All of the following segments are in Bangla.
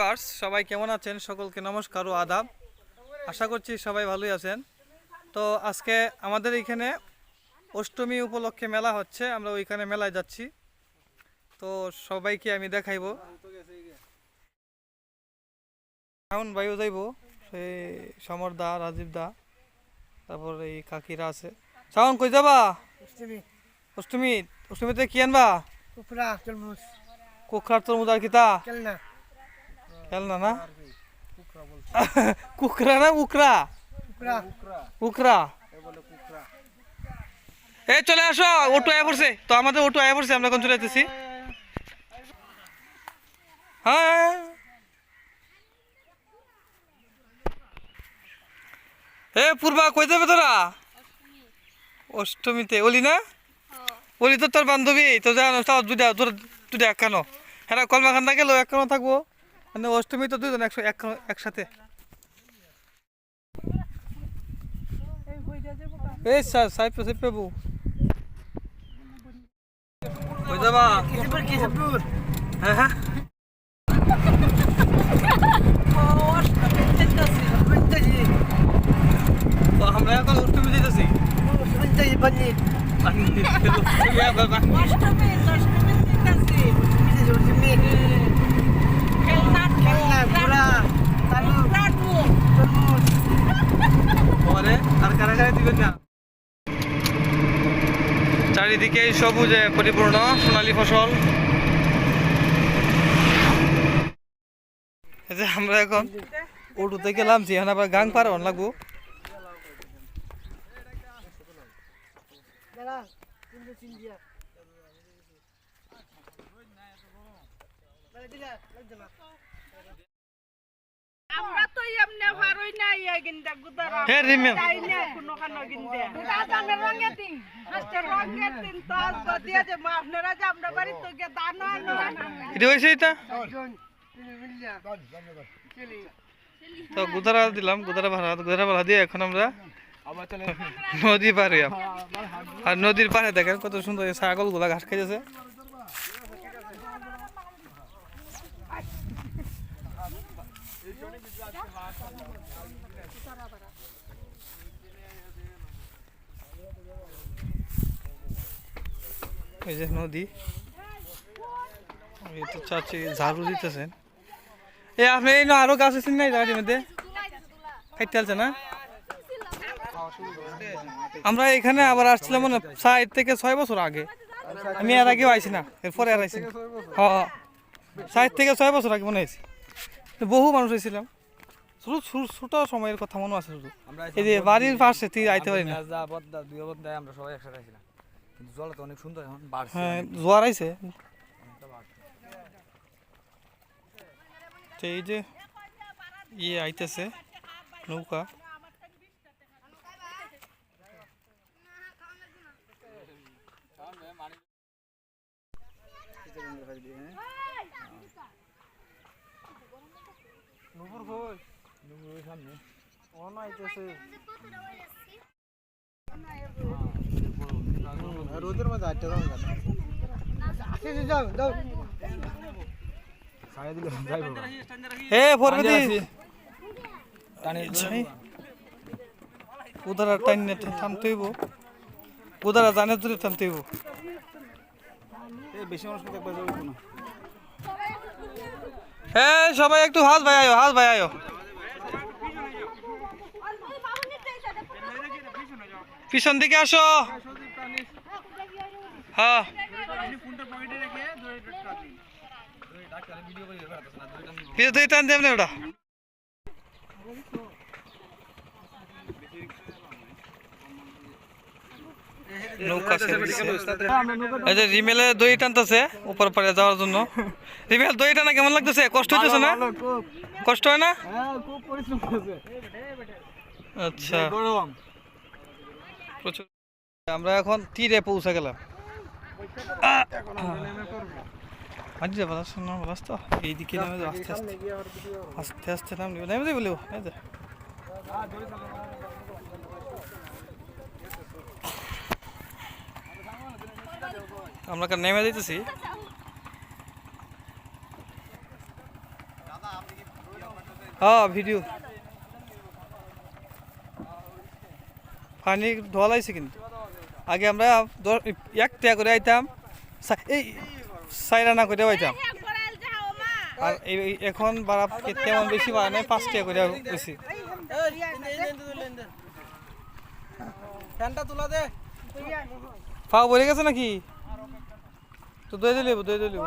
ভিউয়ার্স সবাই কেমন আছেন? সকলকে নমস্কার ও আদাব। আশা করছি সবাই ভালোই আছেন। তো আজকে আমাদের এখানে অষ্টমী উপলক্ষে মেলা হচ্ছে আমরা ওইখানে মেলায় যাচ্ছি। তো সবাইকে আমি দেখাইব। এখন ভাইও যাইব সেই সমর দা রাজীব দা তারপর এই কাকিরা আছে। শাওন কই যাবা? অষ্টমী। অষ্টমী অষ্টমীতে কি আনবা? কুকুরা তরমুজ। কুকরার তরমুজ আর কিতা কেলনা। খেলনা না? কুকরা না উকরা? কুকুরা। উকরা। এই চলে আসো অটো আয়া পড়ছে। তো আমাদের অটো আয়া পড়ছে আমরা এখন চলে যেতেছি হ্যাঁ। এ পূর্বা কই যাবে তোরা? অষ্টমীতে। ওলি না? ওলি তো তোর বান্ধবী তো জানো তোর দুইটা কেন। হ্যাঁ কলমা খান গেলেও এক কেন থাকব। মানে অষ্টমী তো দুইজন একশো এক একসাথে। এই স্যার সাহেব সাহেব বাবু হ্যাঁ হ্যাঁ। তো আমরা এখন অষ্টমী যেতেছি পঞ্চাশ অষ্টমী চারিদিকে সবুজে পরিপূর্ণ সোনালী ফসল। আমরা এখন উঠুতে গেলাম যে আবার গাং পার লাগবো। আমরা তো এমনি পারই না ইয়া গিন্দা গুদারা হে রিমেল তাই না কোনো কানো গিন্দে দাদানে রঙে দিন। হাসতে রঙে দিন তো আজকে দিয়ে যে মা আপনারা যে আমরা বাড়ি তো গে দানা আনো এটা হয়েছে এটা? জন তিনি মিলিয়া চলি তো গুদারা দিলাম গুদারা ভাড়া গুদারা ভাড়া দিয়ে এখন আমরা নদী পার আর নদীর পাড়ে দেখেন কত সুন্দর ছাগলগুলা ঘাস খাইতেছে। এই যে নদী। এই তো চাচি ঝাড়ু দিতেছেন। এ, আপনি আরও গাছ আছেন না জায়গাটির মধ্যে? খাইতে আলছে না? আমরা এখানে আবার আসছিলাম মানে ষাট থেকে ছয় বছর আগে। আমি এর আগেও আইছি না, এরপরে আর আইছি। হ্যাঁ ষাট থেকে ছয় বছর আগে মনে হয়েছে বহু মানুষ হয়েছিলাম। শুধু ছোট সময়ের কথা মনে আছে শুধু। এই যে বাড়ির পাশে তুই আইতে পারি না যা বদ্দা দুই আমরা সবাই একসাথে আছিলাম কিন্তু জলটা তো অনেক সুন্দর এখন বাড়ছে হ্যাঁ জোয়ার আইছে। তো এই যে ইয়ে আইতেছে নৌকা। রোদের মধ্যে আটটা দাম জানো আসে যাও যাও। সাড়ে দিলে যাইব। হে ফরবেদি টানি উদারা টাইন থামতে হইব। উদারা জানে দূরে থামতে হইব। এই বেশি মানুষ যাব না। হে সবাই একটু হাত ভাই আয়ো হাত ভাই আয়ো পিছন দিকে আসো। হ্যাঁ। পিছন থেকে টান দেব না ওটা। নৌকা এই যে রিমেলে দই টানতেছে উপর পারে যাওয়ার জন্য। রিমেল দই টানা কেমন লাগতেছে? কষ্ট হইতেছে না? কষ্ট হয় না? হ্যাঁ আচ্ছা। প্রচুর। আমরা এখন তীরে পৌঁছে গেলাম। আজ যাব শোনো রাস্তা এইদিকে নেমে আস্তে আস্তে। আস্তে আস্তে নাম নেবে। নেমে যাবে এই আমরা নেমে দিতেছি। হ্যাঁ ভিডিও পানি ঢলাইছে কিন্তু। আগে আমরা এক টাকা করে আইতাম। এই সাইরানা করে আইতাম। আর এখন বাড়া তেমন বেশি বাড়া নাই পাঁচ টাকা করে বেশি ফ্যানটা তুলা দে। পাও বলে গেছে নাকি? তো দই দিলে দই দিলে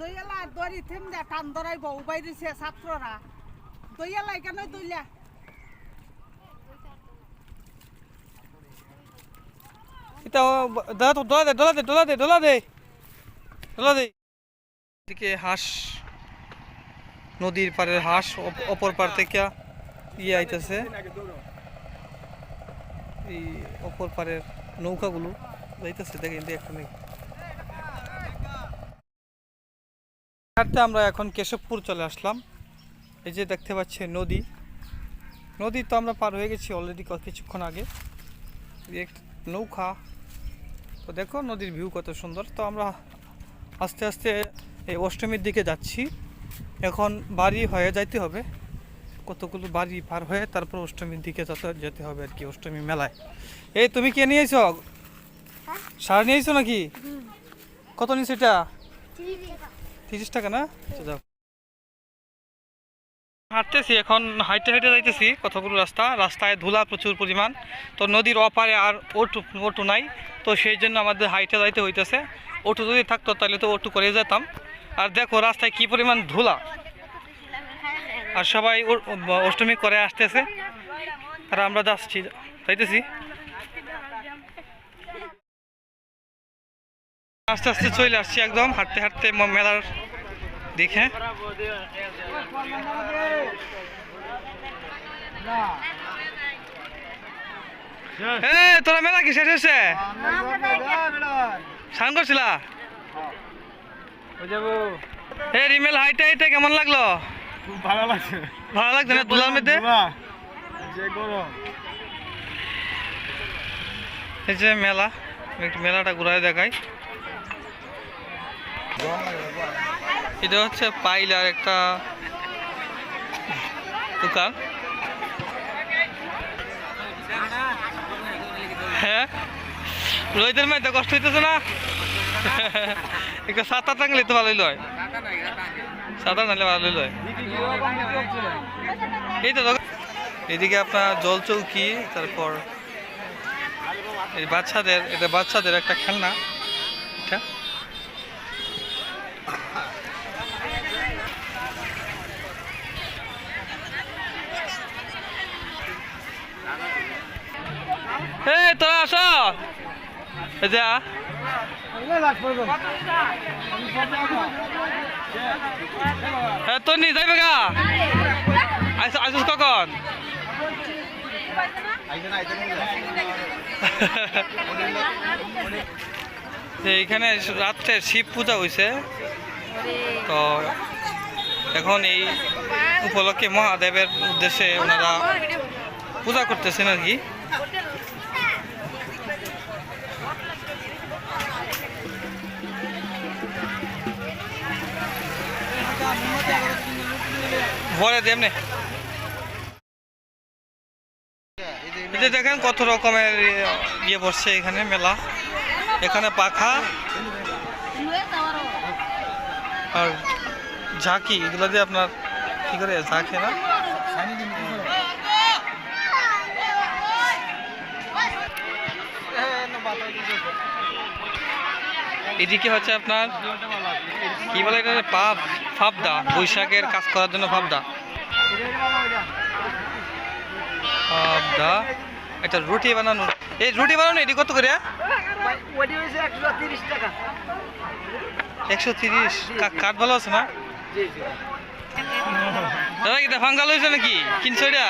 দইয়ালা দড়ি থেম দে টান ধরাই বউ বাইরেছে ছাত্ররা। দইয়ালা কেন দইলা। ডলা দে ডলা দে ডলা দে ডলা দে ডলা দে। এদিকে হাঁস, নদীর পাড়ের হাঁস অপ- অপর পার থেকে ইয়ে আইতেছে। এই অপর পারের নৌকাগুলো যাইতেছে, দেখেন দেখেন হাঁটতে আমরা এখন কেশবপুর চলে আসলাম। এই যে দেখতে পাচ্ছি নদী। নদী তো আমরা পার হয়ে গেছি অলরেডি কিছুক্ষণ আগে। একটা নৌকা। তো দেখো নদীর ভিউ কত সুন্দর। তো আমরা আস্তে আস্তে এই অষ্টমীর দিকে যাচ্ছি। এখন বাড়ি হয়ে যাইতে হবে। কতগুলো বাড়ি পার হয়ে তারপর অষ্টমীর দিকে যেতে যেতে হবে আর কি অষ্টমী মেলায়। এই তুমি কে নিয়েছ? সার নিয়ে এসো নাকি কত নিয়েছো এটা? তিরিশ টাকা না? আচ্ছা, যাও। হাঁটতেছি, এখন হাইটে হাইটে যাইতেছি কতগুলো রাস্তা, রাস্তায় ধুলা প্রচুর পরিমাণ, তো নদীর অপারে আর ওটু ওটু নাই, তো সেই জন্য আমাদের হাইটে যাইতে হইতেছে। ওটু যদি থাকতো তাহলে তো ওটু করে যেতাম। আর দেখো রাস্তায় কি পরিমাণ ধুলা। আর সবাই অষ্টমী করে আসতেছে, আর আমরা যাচ্ছি, যাইতেছি। আস্তে আস্তে চলে আসছি একদম, হাঁটতে হাঁটতে মেলার দেখে। তোরা মেলা কি শেষ হয়েছে? স্নান করছিলা? এ রিমেল হাইটে হাইটে কেমন লাগল? ভালো লাগছে ভালো লাগছে না দুলার মধ্যে এই যে মেলা, একটু মেলাটা ঘুরায় দেখাই। এটা হচ্ছে পাইলার একটা দোকান। হ্যাঁ? রোহিতের মেয়ে কষ্ট হইতেছে না? একটু সাঁতার টাঙলে তো ভালোই লয়। সাঁতার নাহলে ভালোই লয়। এই তো এদিকে আপনার জল চৌকি, তারপর এই বাচ্চাদের, এটা বাচ্চাদের একটা খেলনা। এটা এই, তোরা আসো। যে। তোর নি যাইবে গা? আইস- আইসুস কখন? যে এখানে রাত্রে শিব পূজা হয়েছে তো এখন এই উপলক্ষে মহাদেবের উদ্দেশ্যে ওনারা পূজা করতেছেন আর কি। দেখেন কত রকমের ইয়ে বসছে এখানে মেলা। এখানে পাখা আর ঝাঁকি এগুলো দিয়ে আপনার কি করে ঝাঁকে না? এদিকে হচ্ছে আপনার, কি বলে এটা পাপ ফাবদা, বৈশাখের কাজ করার জন্য ফাবদা। ফাবদা এটা রুটি বানানো এই রুটি বানানো এটি কত করে তিরিশ টাকা। একশো তিরিশ। কাঠ ভালো আছে না? দাদা এটা ফাঙ্গাল হয়েছে নাকি? কিনছো এটা?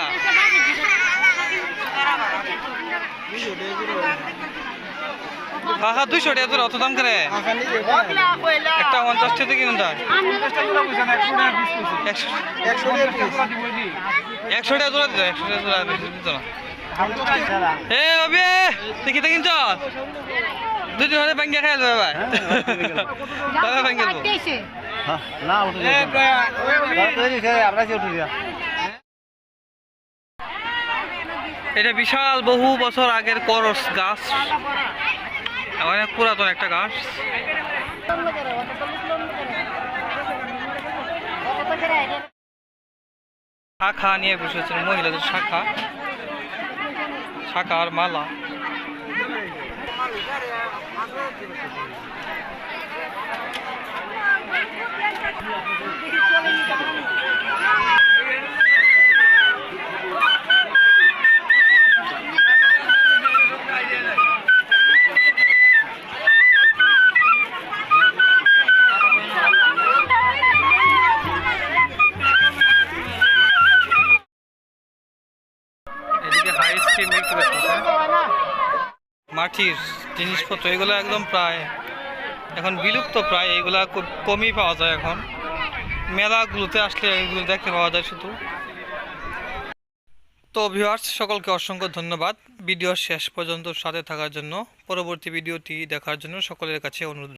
কাকা দুইশো টাকা তোর অত দাম করে। একটা পঞ্চাশ টাকা কিনুন তার একশো টাকা না এ তুই কিতা কিনছ দুই দিন হলে ব্যাংকে খাই যাবে ভাই তাহলে ব্যাংকে দেবো এটা বিশাল বহু বছর আগের করস গাছ। অনেক পুরাতন একটা গাছ। শাখা নিয়ে বসেছেন মহিলাদের শাখা। শাখা আর মালা। এদিকে আইসক্রিম বিক্রি করতেছে মাটির জিনিসপত্র, এগুলো একদম প্রায়, এখন বিলুপ্ত প্রায়, এগুলা খুব কমই পাওয়া যায় এখন। মেলাগুলোতে আসলে এগুলো দেখতে পাওয়া যায় শুধু। তো ভিউয়ার্স সকলকে অসংখ্য ধন্যবাদ। ভিডিও শেষ পর্যন্ত সাথে থাকার জন্য, পরবর্তী ভিডিওটি দেখার জন্য সকলের কাছে অনুরোধ।